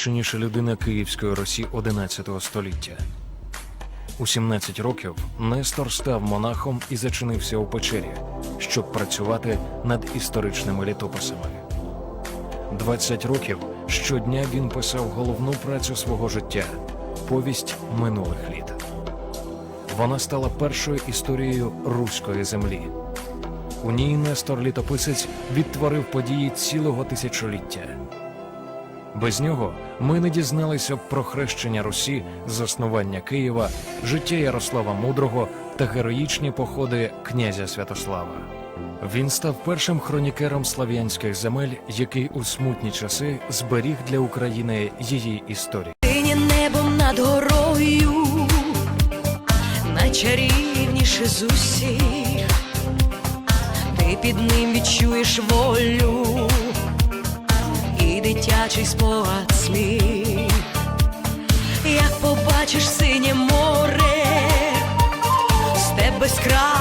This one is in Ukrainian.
найосвіченіша людина Київської Русі XI століття. У 17 років Нестор став монахом і зачинився у печері, щоб працювати над історичними літописами. 20 років щодня він писав головну працю свого життя повість минулих літ. Вона стала першою історією руської землі. У ній Нестор Літописець відтворив події цілого тисячоліття. Без нього ми не дізналися б про хрещення Русі, заснування Києва, життя Ярослава Мудрого та героїчні походи князя Святослава. Він став першим хронікером слав'янських земель, який у смутні часи зберіг для України її історію. Синє небом над горою, найчарівніше з усіх, ти під ним відчуєш волю дитячий спогад сміх, як побачиш синє море, з тебе вдалині,